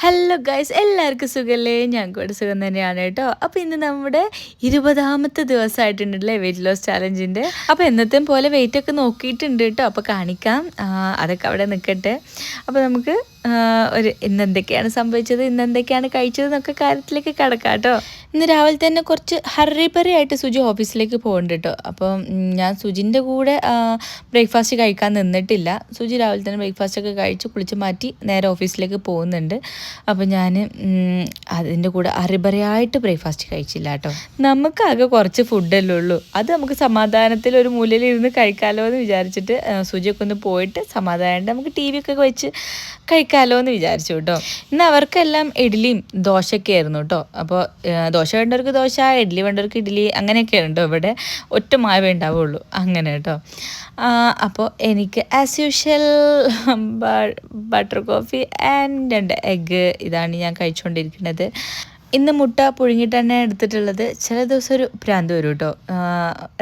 Hello guys എല്ലാവർക്കും സുഖമല്ലേ ഞാൻ കൂടെ സുഖം തന്നെയാണ് കേട്ടോ. അപ്പോൾ ഇന്ന് നമ്മുടെ ഇരുപതാമത്തെ ദിവസമായിട്ടുണ്ടല്ലേ വെയിറ്റ് ലോസ് ചാലഞ്ചിന്റെ അപ്പോൾ എന്നത്തെയും പോലെ വെയിറ്റൊക്കെ നോക്കിയിട്ടുണ്ട് കേട്ടോ. അപ്പോൾ കാണിക്കാം. അതൊക്കെ അവിടെ നിൽക്കട്ടെ അപ്പോൾ നമുക്ക് ഒരു ഇന്ന് എന്തൊക്കെയാണ് സംഭവിച്ചത്? ഇന്ന് എന്തൊക്കെയാണ് കഴിച്ചത് എന്നൊക്കെ കാര്യത്തിലേക്ക് കിടക്കാം കേട്ടോ. ഇന്ന് രാവിലെ തന്നെ കുറച്ച് ഹറിപ്പറി ആയിട്ട് സുജി ഓഫീസിലേക്ക് പോകുന്നുണ്ട് കേട്ടോ. അപ്പം ഞാൻ സുജിന്റെ കൂടെ ബ്രേക്ക്ഫാസ്റ്റ് കഴിക്കാൻ നിന്നിട്ടില്ല. സുജി രാവിലെ തന്നെ ബ്രേക്ക്ഫാസ്റ്റ് ഒക്കെ കഴിച്ച് കുളിച്ച് മാറ്റി നേരെ ഓഫീസിലേക്ക് പോകുന്നുണ്ട്. അപ്പോൾ ഞാൻ അതിന്റെ കൂടെ അറിബറിയായിട്ട് ബ്രേക്ക്ഫാസ്റ്റ് കഴിച്ചില്ല കേട്ടോ. നമുക്കാകെ കുറച്ച് ഫുഡല്ലേ ഉള്ളൂ. അത് നമുക്ക് സമാധാനത്തിൽ ഒരു മൂലയിൽ ഇരുന്ന് കഴിക്കാമല്ലോ എന്ന് വിചാരിച്ചിട്ട് സുജിയൊക്കെ ഒന്ന് പോയിട്ട് സമാധാനമായിട്ട് നമുക്ക് ടി വി ഒക്കെ വെച്ച് കഴിക്കാമല്ലോ എന്ന് വിചാരിച്ചു കേട്ടോ ഇന്ന് അവർക്കെല്ലാം ഇഡ്ഡലിയും ദോശയൊക്കെ ആയിരുന്നു കേട്ടോ അപ്പോൾ ദോശ വേണ്ടവർക്ക് ദോശ ഇഡ്ഡലി വേണ്ടവർക്ക് ഇഡ്ഡലി അങ്ങനെയൊക്കെയാണ് ഉണ്ടോ ഇവിടെ. ഒറ്റ മാവേ ഉണ്ടാവുള്ളൂ. അങ്ങനെ കേട്ടോ അപ്പോൾ എനിക്ക് as usual butter coffee and രണ്ട് എഗ്ഗ് ഇതാണ് ഞാൻ കഴിച്ചുകൊണ്ടിരിക്കുന്നത് ഇന്ന് മുട്ട പുഴുങ്ങിട്ട് തന്നെ എടുത്തിട്ടുള്ളത് ചില ദിവസം ഒരു ഭ്രാന്ത് വരും കേട്ടോ.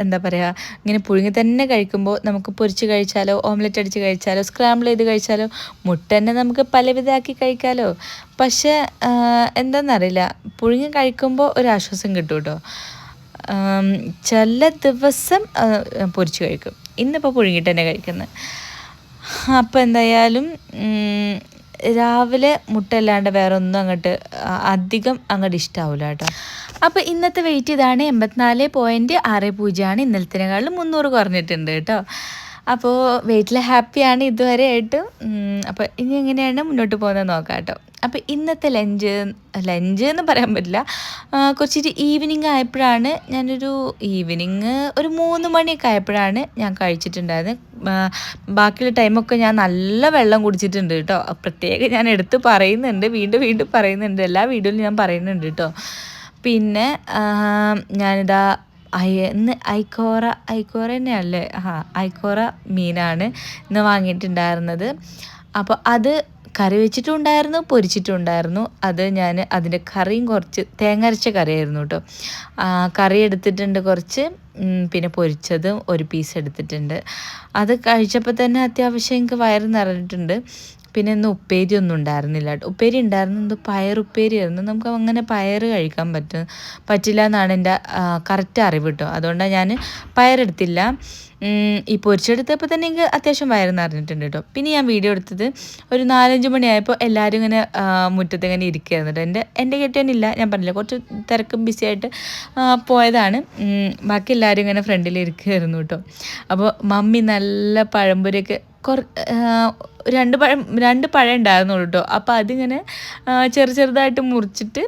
എന്താ പറയുക ഇങ്ങനെ പുഴുങ്ങി തന്നെ കഴിക്കുമ്പോൾ നമുക്ക് പൊരിച്ച് കഴിച്ചാലോ ഓംലെറ്റ് അടിച്ച് കഴിച്ചാലോ സ്ക്രാമ്പിൾ ചെയ്ത് കഴിച്ചാലോ മുട്ട തന്നെ നമുക്ക് പലവിധമാക്കി കഴിക്കാലോ. പക്ഷേ എന്താണെന്നറിയില്ല പുഴുങ്ങി കഴിക്കുമ്പോൾ ഒരു ആശ്വാസം കിട്ടും കേട്ടോ. ചില ദിവസം പൊരിച്ച് കഴിക്കും. ഇന്നിപ്പോൾ പുഴുങ്ങിയിട്ട് തന്നെ കഴിക്കുന്നത്. അപ്പോൾ എന്തായാലും രാവിലെ മുട്ട അല്ലാണ്ട് വേറെ ഒന്നും അങ്ങോട്ട് അധികം അങ്ങോട്ട് ഇഷ്ടാവില്ല കേട്ടോ. അപ്പോൾ ഇന്നത്തെ വെയിറ്റ് ഇതാണ് എൺപത്തിനാല് പോയിന്റ് ആറ് പൂജ്യമാണ്. ഇന്നലത്തിനേക്കാളും മുന്നൂറ് കുറഞ്ഞിട്ടുണ്ട് കേട്ടോ. അപ്പോൾ വീട്ടിൽ ഹാപ്പിയാണ് ഇതുവരെ ആയിട്ട്. അപ്പോൾ ഇനി എങ്ങനെയാണ് മുന്നോട്ട് പോകുന്നത് നോക്കാം കേട്ടോ. അപ്പോൾ ഇന്നത്തെ ലഞ്ച് ലഞ്ച് എന്ന് പറയാൻ പറ്റില്ല. കുറച്ചിട്ട് ഈവനിങ് ആയപ്പോഴാണ് ഞാനൊരു ഈവനിങ് ഒരു മൂന്ന് മണിയൊക്കെ ആയപ്പോഴാണ് ഞാൻ കഴിച്ചിട്ടുണ്ടായിരുന്നത്. ബാക്കിയുള്ള ടൈമൊക്കെ ഞാൻ നല്ല വെള്ളം കുടിച്ചിട്ടുണ്ട് കേട്ടോ. പ്രത്യേകം ഞാൻ എടുത്ത് പറയുന്നുണ്ട് വീണ്ടും വീണ്ടും പറയുന്നുണ്ട്. എല്ലാ വീഡിയോയിലും ഞാൻ പറയുന്നുണ്ട് കേട്ടോ. പിന്നെ ഞാനിതാ ഇന്ന് ഐക്കോറ ഐക്കോറ തന്നെയല്ലേ? ആ ഐക്കോറ മീനാണ് ഇന്ന് വാങ്ങിയിട്ടുണ്ടായിരുന്നത്. അപ്പോൾ അത് കറി വെച്ചിട്ടുണ്ടായിരുന്നു പൊരിച്ചിട്ടുണ്ടായിരുന്നു. അത് ഞാൻ അതിന്റെ കറിയും കുറച്ച് തേങ്ങ അരച്ച കറിയായിരുന്നു കേട്ടോ. കറി എടുത്തിട്ടുണ്ട് കുറച്ച്. പിന്നെ പൊരിച്ചതും ഒരു പീസ് എടുത്തിട്ടുണ്ട്. അത് കഴിച്ചപ്പോൾ തന്നെ അത്യാവശ്യം എനിക്ക് വയറ് നിറഞ്ഞിട്ടുണ്ട്. പിന്നെ ഇന്ന് ഉപ്പേരി ഒന്നും ഉണ്ടായിരുന്നില്ല ഉപ്പേരി ഉണ്ടായിരുന്നു പയർ പയറുപ്പേരി ആയിരുന്നു നമുക്ക് അങ്ങനെ പയർ കഴിക്കാൻ പറ്റും പറ്റില്ല എന്നാണ് എന്റെ കറക്റ്റ് അറിവ് കേട്ടോ. അതുകൊണ്ടാണ് ഞാൻ പയറെടുത്തില്ല. ഈ പൊരിച്ചെടുത്തപ്പോൾ തന്നെ എനിക്ക് അത്യാവശ്യം വയറ് നിറഞ്ഞിട്ടുണ്ട് കേട്ടോ. പിന്നെ ഞാൻ വീഡിയോ എടുത്തത് ഒരു നാലഞ്ച് മണിയായപ്പോൾ എല്ലാവരും ഇങ്ങനെ മുറ്റത്ത് ഇങ്ങനെ ഇരിക്കുകയായിരുന്നു കേട്ടോ. എന്റെ എന്റെ കെട്ടിയനില്ല ഞാൻ പറഞ്ഞില്ല കുറച്ച് തിരക്കും ബിസി ആയിട്ട് പോയതാണ്. ബാക്കി എല്ലാവരും ഇങ്ങനെ ഫ്രണ്ടിൽ ഇരിക്കുകയായിരുന്നു കേട്ടോ. അപ്പോൾ മമ്മി നല്ല പഴംപൊരിയൊക്കെ കുറ രണ്ട് പഴം രണ്ട് പഴം ഉണ്ടായിരുന്നുള്ളൂ കേട്ടോ അപ്പോൾ അതിങ്ങനെ ചെറു ചെറുതായിട്ട് മുറിച്ചിട്ട്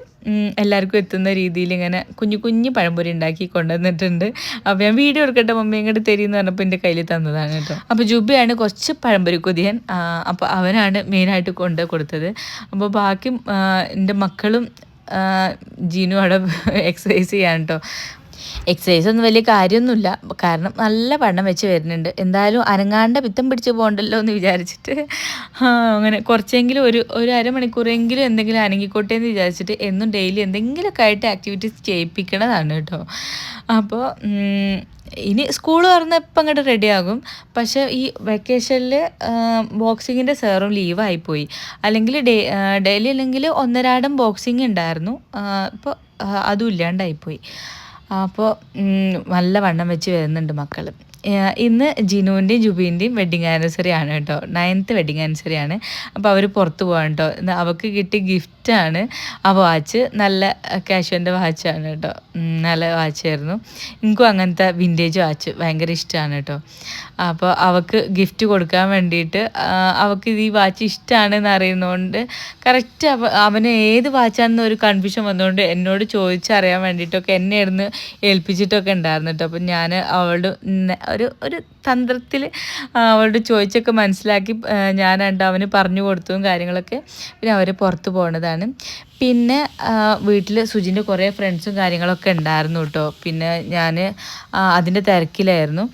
എല്ലാവർക്കും എത്തുന്ന രീതിയിൽ ഇങ്ങനെ കുഞ്ഞു കുഞ്ഞു പഴംപൊരി ഉണ്ടാക്കി കൊണ്ടുവന്നിട്ടുണ്ട്. അപ്പോൾ ഞാൻ വീഡിയോ എടുക്കട്ടെ മമ്മി ഇങ്ങോട്ട് തരുമെന്ന് പറഞ്ഞപ്പോൾ എന്റെ കയ്യിൽ തന്നതാണ് കേട്ടോ അപ്പോൾ ജുബിയാണ് കുറച്ച് പഴംപൊരി കൊതിയൻ അപ്പോൾ അവനാണ് മെയിനായിട്ട് കൊണ്ട് കൊടുത്തത്. അപ്പോൾ ബാക്കി എന്റെ മക്കളും ജീനു അവിടെ എക്സസൈസ് ചെയ്യാൻ കേട്ടോ എക്സസൈസ് ഒന്നും വലിയ കാര്യമൊന്നുമില്ല. കാരണം നല്ല വണ്ണം വെച്ച് വരുന്നുണ്ട്. എന്തായാലും അനങ്ങാണ്ട പിത്തം പിടിച്ച് പോകണ്ടല്ലോ എന്ന് വിചാരിച്ചിട്ട്. അങ്ങനെ കുറച്ചെങ്കിലും ഒരു ഒരു അരമണിക്കൂറെങ്കിലും എന്തെങ്കിലും അനങ്ങിക്കോട്ടെ എന്ന് വിചാരിച്ചിട്ട് എന്നും ഡെയിലി എന്തെങ്കിലുമൊക്കെ ആയിട്ട് ആക്ടിവിറ്റീസ് ചെയ്യിപ്പിക്കണതാണ് കേട്ടോ. അപ്പോൾ ഇനി സ്കൂൾ തുറന്ന ഇപ്പം അങ്ങോട്ട് റെഡിയാകും പക്ഷേ ഈ വെക്കേഷനിൽ ബോക്സിങ്ങിന്റെ സാറും ലീവായിപ്പോയി അല്ലെങ്കിൽ ഡേ ഡെയിലി അല്ലെങ്കിൽ ഒന്നരാടം ബോക്സിങ് ഉണ്ടായിരുന്നു. ഇപ്പോൾ അതും ഇല്ലാണ്ടായിപ്പോയി. അപ്പോൾ നല്ല വണ്ണം വെച്ച് വരുന്നുണ്ട് മക്കൾ ഇന്ന് ജിനുവിന്റെയും ജുബീന്റെയും വെഡിങ് ആനിവേഴ്സറി ആണ് കേട്ടോ. നയൻത്ത് വെഡിങ് ആനിവേഴ്സറി ആണ്. അപ്പോൾ അവർ പുറത്ത് പോകാൻ കേട്ടോ. അവർക്ക് കിട്ടിയ ഗിഫ്റ്റാണ് ആ വാച്ച് നല്ല കാഷ്വന്റെ വാച്ചാണ് കേട്ടോ. നല്ല വാച്ചായിരുന്നു എനിക്കും അങ്ങനത്തെ വിന്റേജ് വാച്ച് ഭയങ്കര ഇഷ്ടമാണ് കേട്ടോ. അപ്പോൾ അവൾക്ക് ഗിഫ്റ്റ് കൊടുക്കാൻ വേണ്ടിയിട്ട് അവൾക്ക് ഇത് ഈ വാച്ച് ഇഷ്ടമാണെന്ന് അറിയുന്നതുകൊണ്ട് കറക്റ്റ് അവ അവന് ഏത് വാച്ചാണെന്ന് ഒരു കൺഫ്യൂഷൻ വന്നുകൊണ്ട് എന്നോട് ചോദിച്ചറിയാൻ വേണ്ടിയിട്ടൊക്കെ എന്നെ ഇരുന്ന് ഏൽപ്പിച്ചിട്ടൊക്കെ ഉണ്ടായിരുന്നു കേട്ടോ. അപ്പം ഞാൻ അവളോട് ഒരു ഒരു തന്ത്രത്തിൽ അവളോട് ചോദിച്ചൊക്കെ മനസ്സിലാക്കി ഞാൻ ഞാനുണ്ട് അവന് പറഞ്ഞു കൊടുത്തതും കാര്യങ്ങളൊക്കെ പിന്നെ അവർ പുറത്ത് പോണതാണ്. പിന്നെ വീട്ടിൽ സുജിന്റെ കുറേ ഫ്രണ്ട്സും കാര്യങ്ങളൊക്കെ ഉണ്ടായിരുന്നു കേട്ടോ പിന്നെ ഞാൻ അതിന്റെ തിരക്കിലായിരുന്നു.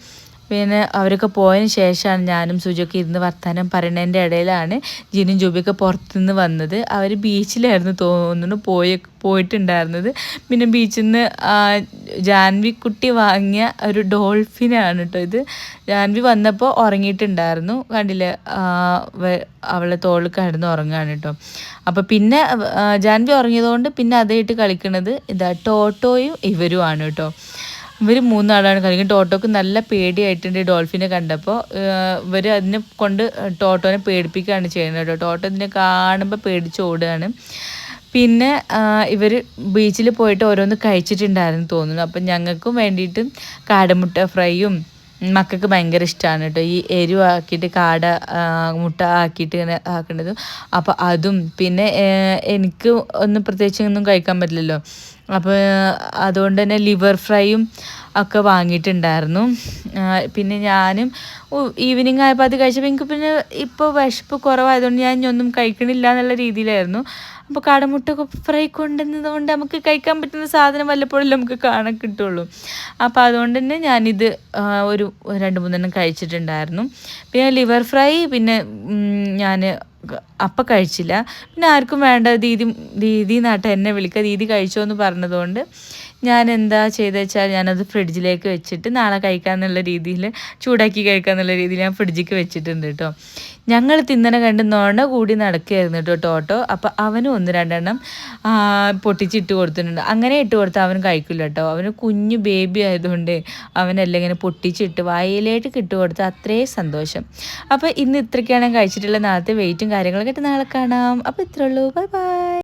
പിന്നെ അവരൊക്കെ പോയതിന് ശേഷമാണ് ഞാനും സുജൊക്കെ ഇരുന്ന് വർത്തമാനം പറയണതിന്റെ ഇടയിലാണ് ജിനും ജൂബിയൊക്കെ പുറത്തുനിന്ന് വന്നത്. അവർ ബീച്ചിലായിരുന്നു തോന്നുന്നു പോയി പോയിട്ടുണ്ടായിരുന്നത്. പിന്നെ ബീച്ചിൽ നിന്ന് ജാൻവി കുട്ടി വാങ്ങിയ ഒരു ഡോൾഫിനാണ് കേട്ടോ ഇത്. ജാൻവി വന്നപ്പോൾ ഉറങ്ങിയിട്ടുണ്ടായിരുന്നു. കണ്ടില്ലേ? അവളെ തോളിൽ കിടന്ന് ഉറങ്ങുകയാണ് കേട്ടോ അപ്പോൾ പിന്നെ ജാൻവി ഉറങ്ങിയതുകൊണ്ട് പിന്നെ അതായിട്ട് കളിക്കുന്നത് ഇതാ ടോട്ടോയും ഇവരുമാണ് കേട്ടോ ഇവർ മൂന്നാളാണ് കളിക്കുന്നത്. ടോട്ടോക്ക് നല്ല പേടിയായിട്ടുണ്ട് ഡോൾഫിനെ കണ്ടപ്പോൾ ഇവർ അതിനെ കൊണ്ട് ടോട്ടോനെ പേടിപ്പിക്കുകയാണ് ചെയ്യുന്നത് കേട്ടോ. ടോട്ടോ ഇതിനെ കാണുമ്പോൾ പേടിച്ച് ഓടുകയാണ്. പിന്നെ ഇവർ ബീച്ചിൽ പോയിട്ട് ഓരോന്ന് കഴിച്ചിട്ടുണ്ടായിരുന്നു തോന്നുന്നു. അപ്പം ഞങ്ങൾക്കും വേണ്ടിയിട്ട് കാടമുട്ട ഫ്രൈയും മക്കൾക്ക് ഭയങ്കര ഇഷ്ടമാണ് കേട്ടോ. ഈ എരിവ് ആക്കിയിട്ട് കാട മുട്ട ആക്കിയിട്ട് ഇങ്ങനെ ആക്കേണ്ടതും അപ്പോൾ അതും. പിന്നെ എനിക്ക് ഒന്നും പ്രത്യേകിച്ച് ഒന്നും കഴിക്കാൻ പറ്റില്ലല്ലോ. അപ്പോൾ അതുകൊണ്ട് തന്നെ ലിവർ ഫ്രൈയും ഒക്കെ വാങ്ങിയിട്ടുണ്ടായിരുന്നു. പിന്നെ ഞാനും ഈവനിങ് ആയപ്പോൾ അത് കഴിച്ചപ്പോൾ എനിക്ക് പിന്നെ ഇപ്പോൾ വിശപ്പ് കുറവായതുകൊണ്ട് ഞാൻ ഒന്നും കഴിക്കണില്ല എന്നുള്ള രീതിയിലായിരുന്നു. അപ്പോൾ കടമുട്ട ഫ്രൈ കൊണ്ടുവന്നത് കൊണ്ട് നമുക്ക് കഴിക്കാൻ പറ്റുന്ന സാധനം വല്ലപ്പോഴും നമുക്ക് കാണാൻ കിട്ടുള്ളൂ. അപ്പോൾ അതുകൊണ്ട് തന്നെ ഞാനിത് ഒരു രണ്ട് മൂന്നെണ്ണം കഴിച്ചിട്ടുണ്ടായിരുന്നു. പിന്നെ ലിവർ ഫ്രൈ പിന്നെ ഞാൻ അപ്പം കഴിച്ചില്ല. പിന്നെ ആർക്കും വേണ്ട ദീദി ദീദി നാട്ട എന്നെ വിളിക്കുക ദീദി കഴിച്ചോ എന്ന് പറഞ്ഞതുകൊണ്ട് ഞാൻ എന്താ ചെയ്തത് വെച്ചാൽ ഞാനത് ഫ്രിഡ്ജിലേക്ക് വെച്ചിട്ട് നാളെ കഴിക്കാമെന്നുള്ള രീതിയിൽ ചൂടാക്കി കഴിക്കാമെന്നുള്ള രീതിയിൽ ഞാൻ ഫ്രിഡ്ജിലേക്ക് വെച്ചിട്ടുണ്ട് കേട്ടോ ഞങ്ങൾ തിന്നണ കണ്ട് നോണ കൂടി നടക്കുകയായിരുന്നു കേട്ടോ ടോട്ടോ. അപ്പോൾ അവനും ഒന്ന് രണ്ടെണ്ണം പൊട്ടിച്ചിട്ട് കൊടുത്തിട്ടുണ്ട്. അങ്ങനെ ഇട്ട് കൊടുത്താൽ അവൻ കഴിക്കില്ല കേട്ടോ അവന് കുഞ്ഞു ബേബി ആയതുകൊണ്ട് അവനെല്ലാം ഇങ്ങനെ പൊട്ടിച്ചിട്ട് വായിലേക്ക് ഇട്ട് കൊടുത്താൽ അത്രയും സന്തോഷം. അപ്പോൾ ഇന്ന് ഇത്രയ്ക്കാണ് കഴിച്ചിട്ടുള്ള നാളത്തെ വെയിറ്റും കാര്യങ്ങളൊക്കെ നാളെ കാണാം. അപ്പോൾ ഇത്രയുള്ളൂ ബൈ ബൈ